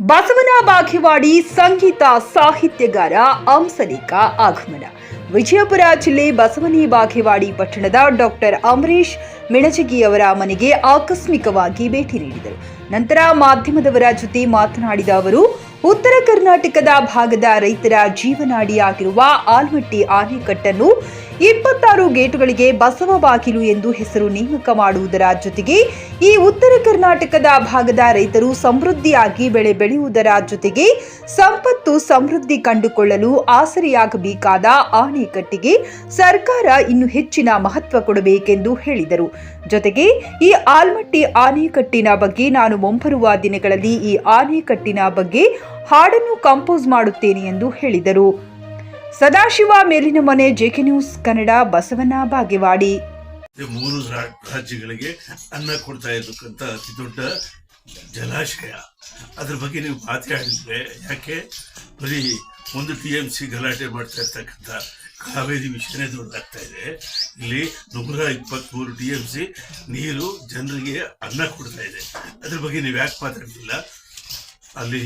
ಬಸವನ ಬಾಘಿವಾಡಿ ಸಂಗೀತ ಸಾಹಿತ್ಯಗಾರ ಅಂಸಲಿಕ ಆಗಮನ. ವಿಜಯಪುರ ಜಿಲ್ಲೆ ಬಸವನಿ ಬಾಘಿವಾಡಿ ಪಟ್ಟಣದ ಡಾಕ್ಟರ್ ಅಮರೀಶ್ ಮಿಣಜಗಿಯವರ ಮನೆಗೆ ಆಕಸ್ಮಿಕವಾಗಿ ಭೇಟಿ ನೀಡಿದರು. ನಂತರ ಮಾಧ್ಯಮದವರ ಜೊತೆ ಮಾತನಾಡಿದ ಅವರು ಉತ್ತರ ಕರ್ನಾಟಕದ ಭಾಗದ ರೈತರ ಜೀವನಾಡಿಯಾಗಿರುವ ಆಲ್ಮಟ್ಟಿ ಆನೆಕಟ್ಟನ್ನು ಇಪ್ಪತ್ತಾರು ಗೇಟುಗಳಿಗೆ ಬಸವ ಬಾಗಿಲು ಎಂದು ಹೆಸರು ನೇಮಕ ಮಾಡುವುದರ ಜೊತೆಗೆ ಈ ಉತ್ತರ ಕರ್ನಾಟಕದ ಭಾಗದ ರೈತರು ಸಮೃದ್ಧಿಯಾಗಿ ಬೆಳೆ ಬೆಳೆಯುವುದರ ಜೊತೆಗೆ ಸಂಪತ್ತು ಸಮೃದ್ಧಿ ಕಂಡುಕೊಳ್ಳಲು ಆಸರೆಯಾಗಬೇಕಾದ ಆಣೆಕಟ್ಟಿಗೆ ಸರ್ಕಾರ ಇನ್ನು ಹೆಚ್ಚಿನ ಮಹತ್ವ ಕೊಡಬೇಕೆಂದು ಹೇಳಿದರು. ಜೊತೆಗೆ ಈ ಆಲ್ಮಟ್ಟಿ ಆನೆಕಟ್ಟಿನ ಬಗ್ಗೆ ನಾನು ಮುಂಬರುವ ದಿನಗಳಲ್ಲಿ ಈ ಆನೆಕಟ್ಟಿನ ಬಗ್ಗೆ ಹಾಡನ್ನು ಕಂಪೋಸ್ ಮಾಡುತ್ತೇನೆ ಎಂದು ಹೇಳಿದರು. ಸದಾಶಿವ ಮೇಲಿನ ಮನೆ ಜೆಕೆ ನ್ಯೂಸ್ ಕನ್ನಡ ಬಸವನ ಬಾಗೇವಾಡಿ. ಮೂರು ರಾಜ್ಯಗಳಿಗೆ ಅನ್ನ ಕೊಡ್ತಾ ಇರತಕ್ಕಂಥ ಅತಿ ದೊಡ್ಡ ಜಲಾಶಯ. ಅದ್ರ ಬಗ್ಗೆ ನೀವು ಮಾತಾಡಿದ್ರೆ ಯಾಕೆ? ಬರೀ ಒಂದು ಟಿ ಎಂ ಸಿ ಗಲಾಟೆ ಮಾಡ್ತಾ ಇರ್ತಕ್ಕಂಥ ಕಾವೇರಿ ವಿಷಯನೇ ದೊಡ್ಡದಾಗ್ತಾ ಇದೆ. ಇಲ್ಲಿ ನೂರ ಇಪ್ಪತ್ತ್ಮೂರು ಟಿ ಎಂ ಸಿ ನೀರು ಜನರಿಗೆ ಅನ್ನ ಕೊಡ್ತಾ ಇದೆ. ಅದ್ರ ಬಗ್ಗೆ ನೀವು ಯಾಕೆ ಮಾತಾಡ್ತಿಲ್ಲ? ಅಲ್ಲಿ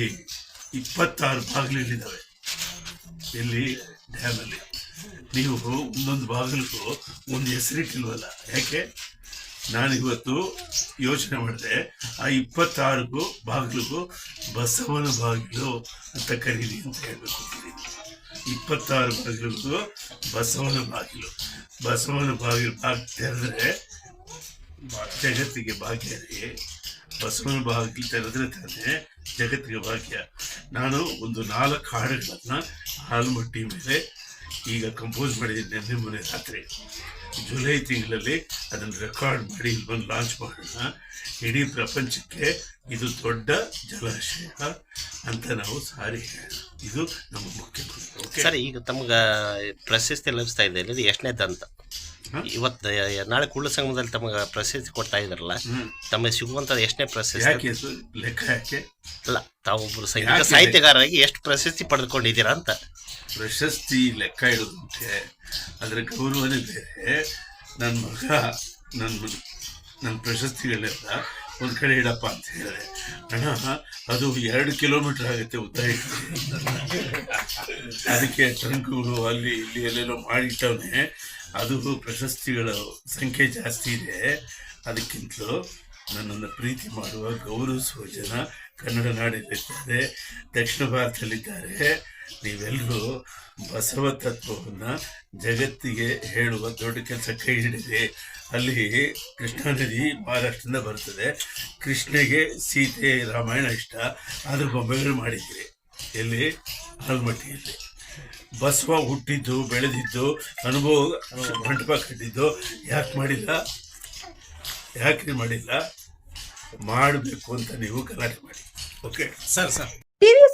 ಇಪ್ಪತ್ತಾರು ಬಾಗಿಲಿದ್ದಾವೆ ಇಲ್ಲಿ ಡ್ಯಾಮಲ್ಲಿ. ನೀವು ಒಂದೊಂದು ಬಾಗಿಲಿಗೂ ಒಂದು ಹೆಸರಿಟ್ಟಿಲ್ವಲ್ಲ? ಯಾಕೆ? ನಾನಿವತ್ತು ಯೋಚನೆ ಮಾಡಿದೆ, ಆ ಇಪ್ಪತ್ತಾರಿಗೂ ಬಾಗಿಲಿಗೂ ಬಸವನ ಬಾಗಿಲು ಅಂತ ಕರೀಲಿ ಅಂತ ಹೇಳಬೇಕು. ಇಪ್ಪತ್ತಾರು ಬಾಗಿಲಿಗೂ ಬಸವನ ಬಾಗಿಲು. ಬಸವನ ಬಾಗಿಲು ಬಾಗಿಲು ತೆರೆದ್ರೆ ಜಗತ್ತಿಗೆ ಭಾಗ್ಯ ರೀ. ಬಸವನ ಬಾಗಿಲು ತೆರೆದ್ರೆ ತಾನೇ ಜಗತ್ತಿಗೆ ಭಾಗ್ಯ. ನಾನು ಒಂದು ನಾಲ್ಕು ಹಾಡುಗಳನ್ನ ಹಾಲ್ಮಟ್ಟಿ ಮೇಲೆ ಈಗ ಕಂಪೋಸ್ ಮಾಡಿದ್ದೀನಿ ನಿನ್ನೆ ಮೊನ್ನೆ ರಾತ್ರಿ. ಜುಲೈ ತಿಂಗಳಲ್ಲಿ ಅದನ್ನು ರೆಕಾರ್ಡ್ ಮಾಡಿ ಇಲ್ಲಿ ಬಂದು ಲಾಂಚ್ ಮಾಡೋಣ. ಇಡೀ ಪ್ರಪಂಚಕ್ಕೆ ಇದು ದೊಡ್ಡ ಜಲಾಶಯ ಅಂತ ನಾವು ಸಾರಿ ಹೇಳೋಣ. ಇದು ನಮ್ಮ ಮುಖ್ಯ. ಸರ್ ಈಗ ತಮ್ಗ ಪ್ರಶಸ್ತಿ ಲಭಿಸ್ತಾ ಇದೆ ಇದು ಎಷ್ಟನೇ ದಂತ ಇವತ್ತು ನಾಳೆ ಕುಳ್ಳ ಸಂಘದಲ್ಲಿ ತಮಗೆ ಪ್ರಶಸ್ತಿ ಕೊಡ್ತಾ ಇದ್ರಲ್ಲ. ತಮಗೆ ಸಿಗುವಂತ ಎಷ್ಟನೇ ಪ್ರಶಸ್ತಿ? ಲೆಕ್ಕ ಯಾಕೆ? ಅಲ್ಲ ತಾವೊಬ್ಬರು ಸಂಗೀತ? ಸಾಹಿತ್ಯಗಾರರಾಗಿ ಎಷ್ಟು ಪ್ರಶಸ್ತಿ ಪಡೆದುಕೊಂಡಿದ್ದೀರಾ ಅಂತ. ಪ್ರಶಸ್ತಿ ಲೆಕ್ಕ ಇಡೋದುಂಟೆ ಅದರ ಗೌರವನೇ ಬೇರೆ. ನನ್ನ ಮಗ ನನ್ನ ನನ್ನ ಪ್ರಶಸ್ತಿಗಳೆಲ್ಲ ಒಂದು ಕಡೆ ಇಡಪ್ಪ ಅಂತ ಹೇಳಿದೆ ಅಣ್ಣ, ಅದು ಎರಡು ಕಿಲೋಮೀಟರ್ ಆಗುತ್ತೆ ಉದ್ದ ಅದಕ್ಕೆ ಟ್ರಂಕ್ಗಳು ಅಲ್ಲಿ ಇಲ್ಲಿ ಎಲ್ಲೆಲ್ಲೋ ಮಾಡಿಟ್ಟವನೆ, ಅದು ಪ್ರಶಸ್ತಿಗಳ ಸಂಖ್ಯೆ ಜಾಸ್ತಿ ಇದೆ. ಅದಕ್ಕಿಂತಲೂ ನನ್ನನ್ನು ಪ್ರೀತಿ ಮಾಡುವ ಗೌರವಿಸುವ ಜನ ಕನ್ನಡ ನಾಡಿನಲ್ಲಿದ್ದಾರೆ, ದಕ್ಷಿಣ ಭಾರತದಲ್ಲಿದ್ದಾರೆ. ನೀವೆಲ್ಲರೂ ಬಸವ ತತ್ವವನ್ನು ಜಗತ್ತಿಗೆ ಹೇಳುವ ದೊಡ್ಡ ಕೆಲಸ ಕೈ ಹಿಡಿದೆ. ಅಲ್ಲಿ ಕೃಷ್ಣಾ ನದಿ ಮಹಾರಾಷ್ಟ್ರದಿಂದ ಬರ್ತದೆ. ಕೃಷ್ಣಗೆ ಸೀತೆ ರಾಮಾಯಣ ಇಷ್ಟ. ಅದ್ರ ಬೊಂಬೆಗಳು ಮಾಡಿದ್ರಿ ಎಲ್ಲಿ? ಆಲ್ಮಟ್ಟಿಯಲ್ಲಿ. ಬಸವ ಹುಟ್ಟಿದ್ದು, ಬೆಳೆದಿದ್ದು, ಅನುಭವ ಮಂಟಪ ಕಟ್ಟಿದ್ದು ಯಾಕೆ ಮಾಡಿಲ್ಲ? ಯಾಕೆ ಮಾಡಿಲ್ಲ? ಮಾಡಬೇಕು ಅಂತ ನೀವು ಗಲಾಟೆ ಮಾಡಿ. Okay sir sir.